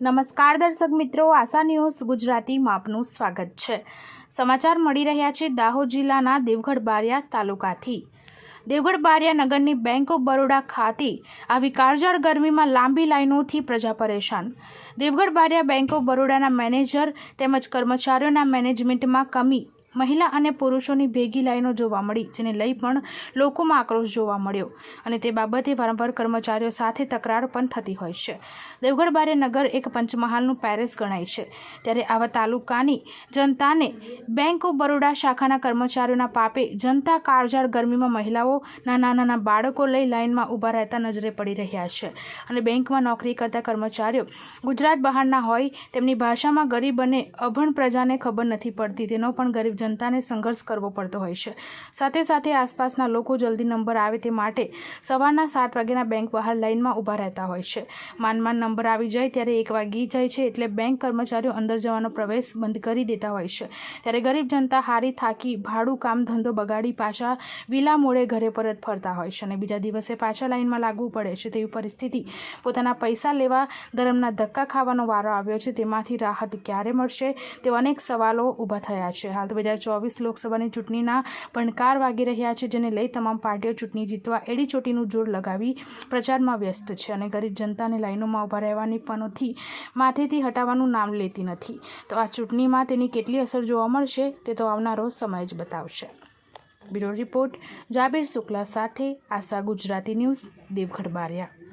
નમસ્કાર દર્શક મિત્રો, આશા ન્યૂઝ ગુજરાતીમાં આપનું સ્વાગત છે. સમાચાર મળી રહ્યા છે દાહોદ જિલ્લાના દેવગઢ બારિયા તાલુકાથી. દેવગઢ બારિયા નગરની બેંક ઓફ બરોડા ખાતે આવી કાળઝાળ ગરમીમાં લાંબી લાઈનોથી પ્રજા પરેશાન. દેવગઢ બારિયા બેંક ઓફ બરોડાના મેનેજર તેમજ કર્મચારીઓના મેનેજમેન્ટમાં કમી મહિલા અને પુરુષોની ભેગી લાઈનો જોવા મળી, જેને લઈ પણ લોકોમાં આક્રોશ જોવા મળ્યો. અને તે બાબતે વારંવાર કર્મચારીઓ સાથે તકરાર પણ થતી હોય છે. દેવગઢ બારે નગર એક પંચમહાલનું પેરેસ ગણાય છે. ત્યારે આવા તાલુકાની જનતાને બેંક ઓફ બરોડા શાખાના કર્મચારીઓના પાપે જનતા કાળઝાળ ગરમીમાં મહિલાઓ, નાના નાના બાળકો લઈ લાઇનમાં ઊભા રહેતા નજરે પડી રહ્યા છે. અને બેંકમાં નોકરી કરતા કર્મચારીઓ ગુજરાત બહારના હોય, તેમની ભાષામાં ગરીબ અને અભણ પ્રજાને ખબર નથી પડતી. તેનો પણ ગરીબ જનતાને સંઘર્ષ કરવો પડતો હોય છે. સાથે સાથે આસપાસના લોકો જલ્દી નંબર આવે તે માટે સવારના સાત વાગ્યાના બેંક બહાર લાઇનમાં ઊભા રહેતા હોય છે. માન માન નંબર આવી જાય ત્યારે એક વાગી જાય છે એટલે બેંક કર્મચારીઓ અંદર જવાનો પ્રવેશ બંધ કરી દેતા હોય છે. ત્યારે ગરીબ જનતા હારી થાકી ભાડું, કામ, ધંધો બગાડી પાછા વિલા મોડે ઘરે પરત ફરતા હોય છે અને બીજા દિવસે પાછા લાઇનમાં લાગવું પડે છે તેવી પરિસ્થિતિ. પોતાના પૈસા લેવા ધર્મના ધક્કા ખાવાનો વારો આવ્યો છે. તેમાંથી રાહત ક્યારે મળશે? તે અનેક સવાલો ઊભા થયા છે. હાલ તો હજાર ચોવીસ લોકસભાની ચૂંટણીના ભણકાર વાગી રહ્યા છે, જેને લઈ તમામ પાર્ટીઓ ચૂંટણી જીતવા એડી ચોટીનું જોર લગાવી પ્રચારમાં વ્યસ્ત છે અને ગરીબ જનતાને લાઈનોમાં ઊભા રહેવાની પનોથી માથેથી હટાવવાનું નામ લેતી નથી. તો આ ચૂંટણીમાં તેની કેટલી અસર જોવા મળશે તે તો આવનારો સમય જ બતાવશે. બ્યુરો રિપોર્ટ, જાબીર શુક્લા સાથે આશા ગુજરાતી ન્યૂઝ દેવગઢ બારિયા.